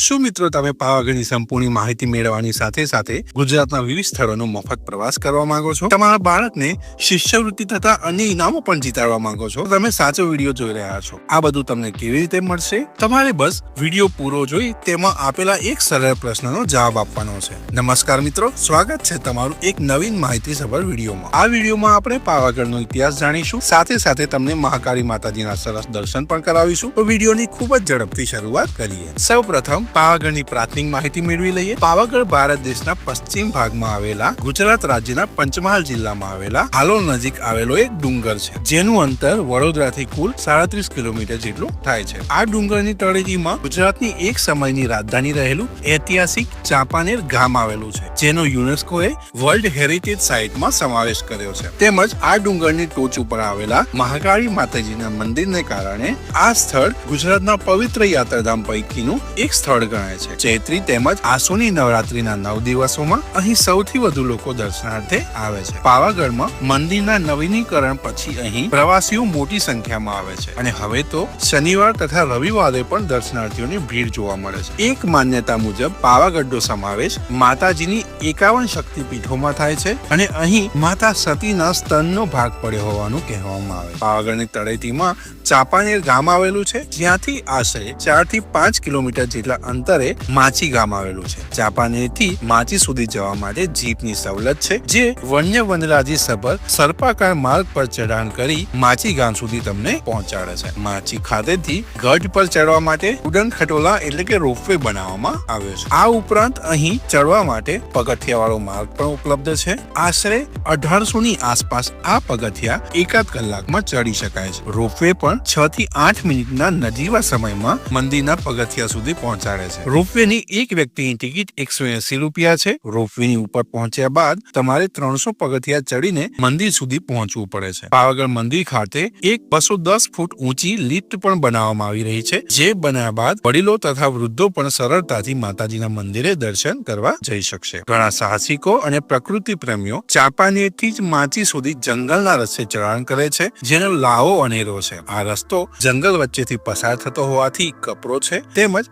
શું મિત્રો તમે પાવાગઢની સંપૂર્ણ માહિતી મેળવવાની સાથે સાથે ગુજરાતના વિવિધ સ્થળોનો મફત પ્રવાસ કરવા માંગો છો? તમારા બાળકને શિષ્યવૃત્તિ તથા અન્ય ઇનામો પણ જીતાડવા માંગો છો? તમે સાચો વીડિયો જોઈ રહ્યા છો. આ બધું તમને કેવી રીતે મળશે? તમારે બસ વીડિયો પૂરો જોઈ તેમાં આપેલા એક સરળ પ્રશ્નનો જવાબ આપવાનો છે. નમસ્કાર મિત્રો, સ્વાગત છે તમારું એક નવીન માહિતી સભર વિડીયોમાં. આ વિડીયોમાં આપણે પાવાગઢનો ઇતિહાસ જાણીશું, સાથે સાથે તમને મહાકાળી માતાજીના સરસ દર્શન પણ કરાવીશું. તો વિડીયોની ખૂબ જ ઝડપથી શરૂઆત કરીએ. સૌ પ્રથમ પાવાગઢની પ્રાથમિક માહિતી મેળવી લઈએ. પાવાગઢ ભારત દેશના પશ્ચિમ ભાગમાં આવેલા ગુજરાત રાજ્યના પંચમહાલ જિલ્લામાં આવેલા હાલોલ નજીક આવેલો એક ડુંગર છે, જેનું અંતર વડોદરાથી કુલ સાડત્રીસ કિલોમીટર જેટલું થાય છે. આ ડુંગરની તળેટીમાં ગુજરાતની એક સમયની રાજધાની રહેલું ઐતિહાસિક ચાંપાનેર ગામ આવેલું છે, જેનો યુનેસ્કોએ વર્લ્ડ હેરિટેજ સાઇટમાં સમાવેશ કર્યો છે. તેમજ આ ડુંગરની ટોચ ઉપર આવેલા મહાકાળી માતાજીના મંદિરને કારણે આ સ્થળ ગુજરાતના પવિત્ર યાત્રાધામ પૈકીનું એક સ્થળ ગણાય છે. ચૈત્રી તેમજ આસુની નવરાત્રીના નવ દિવસોમાં અહીં સૌથી વધુ લોકો દર્શનાર્થે આવે છે. પાવાગઢમાં મંદિરના નવીનીકરણ પછી અહીં પ્રવાસીઓ મોટી સંખ્યામાં આવે છે. અને હવે તો શનિવાર તથા રવિવારે પણ દર્શનાર્થીઓની ભીડ જોવા મળે છે. એક માન્યતા મુજબ પાવાગઢનો સમાવેશ માતાજીની એકાવન શક્તિપીઠોમાં થાય છે અને અહીં માતા સતીના સ્તનનો ભાગ પડ્યો હોવાનું કહેવામાં આવે છે. પાવાગઢની તળેટીમાં ચાંપાનેર ગામ આવેલું છે. જ્યાંથી આશરે ચારથી પાંચ કિલોમીટર જેટલા અંતરે માચી ગામ આવેલું છે. ચાંપાનેરથી માચી સુધી જવા માટે જીપની સવલત છે, જે વન્ય વનરાજી સભર સર્પાકાર માર્ગ પર ચઢાણ કરી માચી ગામ સુધી તમને પહોંચાડે છે. માચી ખાતેથી ગઢ પર ચડવા માટે ઉડન ખટોલા એટલે કે રોપવે બનાવવામાં આવ્યો છે. આ ઉપરાંત અહીં ચડવા માટે પગથિયાવાળો માર્ગ પણ ઉપલબ્ધ છે. આશરે અઢારસો ની આસપાસ આ પગથિયા એકાદ કલાકમાં ચડી શકાય છે. રોપવે પણ છ થી આઠ મિનિટના નજીવા સમયમાં મંદિરના પગથિયા સુધી પહોંચાડે છે. રોપવે ની એક વ્યક્તિની ટિકિટ એકસો એસી રૂપિયા છે. રોપવે ની ઉપર પહોંચ્યા બાદ તમારે ત્રણસો પગથિયા ચડીને મંદિર સુધી પહોંચવું પડે છે. પાવાગઢ મંદિર ખાતે એક બસો દસ ફૂટ ઊંચી લિફ્ટ પણ બનાવવામાં આવી રહી છે, જે બન્યા બાદ વડીલો તથા વૃદ્ધો પણ સરળતાથી માતાજીના મંદિરે દર્શન કરવા જઈ શકશે. ઘણા સાહસિકો અને પ્રકૃતિ પ્રેમીઓ ચાંપાનેરથી જ માચી સુધી જંગલના રસ્તે ચઢાણ કરે છે, જેનો લાવો અનેરો છે. આ રસ્તો જંગલ વચ્ચેથી પસાર થતો હોવાથી કપરો છે, તેમજ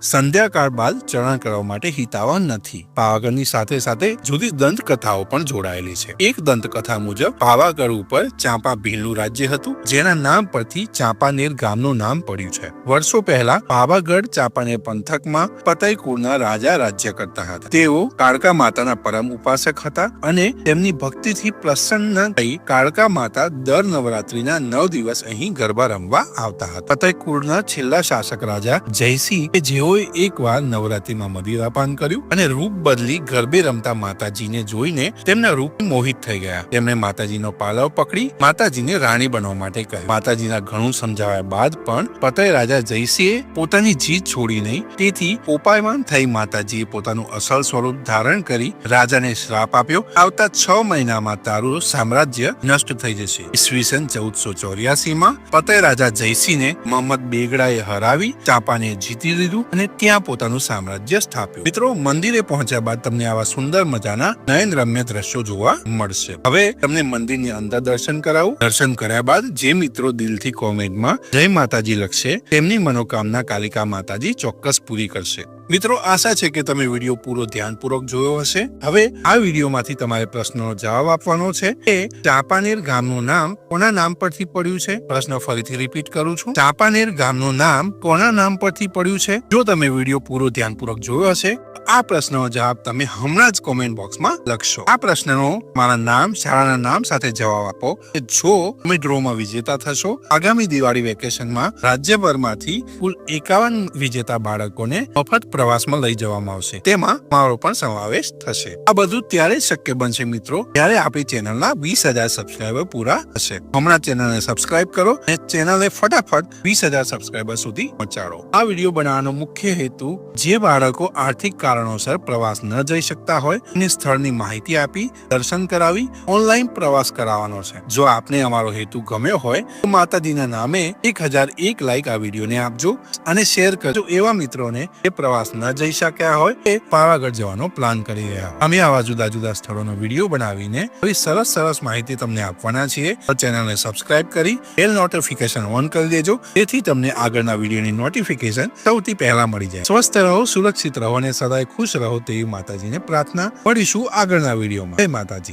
સંધ્યાકાળ બાદ ચઢાણ કરવા માટે હિતાવહ નથી. પાવાગઢની સાથે સાથે જુદી દંતકથાઓ પણ જોડાયેલી છે. એક દંતકથા મુજબ, પાવાગઢ ઉપર ચાંપા ભીલનું રાજ્ય હતું, જેના નામ પરથી ચાંપાનેર ગામનું નામ પડ્યું છે. વર્ષો પહેલા પાવાગઢ ચાંપાનેર પંથકમાં પતયકુળના રાજા રાજ્ય કરતા હતા. તેઓ કાળકા માતાના પરમ ઉપાસક હતા અને તેમની ભક્તિથી પ્રસન્ન થઈ કાળકા માતા દર નવરાત્રીના નવ દિવસ અહીં ગરબા રમવા આવતા હતા. ફતેહકુળના છેલ્લા શાસક રાજા જયસિંહ કે જેઓએ એકવાર નવરાત્રીમાં મદિરાપાન કર્યું અને રૂપ બદલી ગરબે રમતા માતાજીને જોઈને તેમના રૂપ મોહિત થઈ ગયા. તેમણે માતાજીનો પાલવ પકડી માતાજીને રાણી બનવા માટે કહ્યું. માતાજીના ઘણું સમજાવ્યા બાદ પણ પતય રાજા જયસિંહે પોતાની જીત છોડી નહીં, તેથી પોપાયમાન થઈ માતાજીએ પોતાનું અસલ સ્વરૂપ ધારણ કરી રાજાને શ્રાપ આપ્યો. આવતા છ મહિનામાં તારું સામ્રાજ્ય નષ્ટ થઈ જશે. ઈસવીસન ચૌદસો ચોર્યાસી માં પતય રાજા જયસિંહને મોહમ્મદ બેગડાએ હરાવી ચાંપાને જીતી લીધું અને ત્યાં પોતાનું સામ્રાજ્ય સ્થાપ્યું. મિત્રો, મંદિરે પહોંચ્યા બાદ તમને આવા સુંદર મજાના નયન રમ્ય દ્રશ્યો જોવા મળશે. હવે તમને મંદિરની અંદર દર્શન કરાવું. દર્શન કર્યા બાદ જે મિત્રો દિલથી કોમેન્ટમાં જય માતાજી લખશે, તેમની મનોકામના કાલિકા માતાજી ચોક્કસ પૂરી કરશે. મિત્રો, આશા છે કે તમે વીડિયો પૂરો ધ્યાનપૂર્વક જોયો હશે. હવે આ વિડીયોમાંથી તમારે પ્રશ્નનો જવાબ આપવાનો છે કે, ચાંપાનેર ગામનું નામ કોના નામ પરથી પડ્યું છે? પ્રશ્ન ફરીથી રિપીટ કરું છું. ચાંપાનેર ગામનું નામ કોના નામ પરથી પડ્યું છે? જો તમે વીડિયો પૂરો ધ્યાનપૂર્વક જોયો હશે, આ પ્રશ્નનો જવાબ તમે હમણાં જ કોમેન્ટ બોક્સમાં લખશો. આ પ્રશ્નનો મારા નામ, શાળાના નામ સાથે જવાબ આપો કે જો તમે ડ્રોમાં વિજેતા થશો, આગામી દિવાળી વેકેશનમાં રાજ્યભરમાંથી કુલ એકાવન વિજેતા બાળકોને મફત પ્રવાસમાં લઈ જવામાં આવશે. તેમાં મારો પણ સમાવેશ થશે. આ બધું ત્યારે શક્ય બનશે મિત્રો, જ્યારે આપણી ચેનલના વીસ હજાર સબસ્ક્રાઈબર પૂરા હશે હમણાં ચેનલને સબસ્ક્રાઇબ કરો અને ચેનલને ફટાફટ વીસ હજાર સબસ્ક્રાઈબર સુધી પહોંચાડો. આ વીડિયો બનાવવાનો મુખ્ય હેતુ જે બાળકો આર્થિક કારણોસર પ્રવાસ ન જઈ શકતા હોય અને સ્થળની માહિતી આપી, દર્શન કરાવી, ઓનલાઈન પ્રવાસ કરાવવાનો છે. જો આપને અમારો હેતુ ગમ્યો હોય, તો માતાજીના નામે એક હજાર એક લાઈક આ વિડીયોને આપજો અને શેર કરજો એવા મિત્રોને જે પ્રવાસ ન જઈ શક્યા હોય, એ પાવાગઢ જવાનો પ્લાન કરી રહ્યા અમે આવા જુદા જુદા સ્થળોનો વીડિયો બનાવીને સરસ સરસ માહિતી તમને આપવાના છીએ. ચેનલને સબસ્ક્રાઇબ કરી, બેલ નોટિફિકેશન ઓન કરી દેજો, જેથી તમને આગળના વિડીયોની નોટિફિકેશન સૌથી પહેલા મળી જાય. સ્વસ્થ રહો, સુરક્ષિત રહો અને સદાય ખુશ રહો તેવી માતાજીને પ્રાર્થના કરીશું આગળના વિડીયોમાં. જય માતાજી.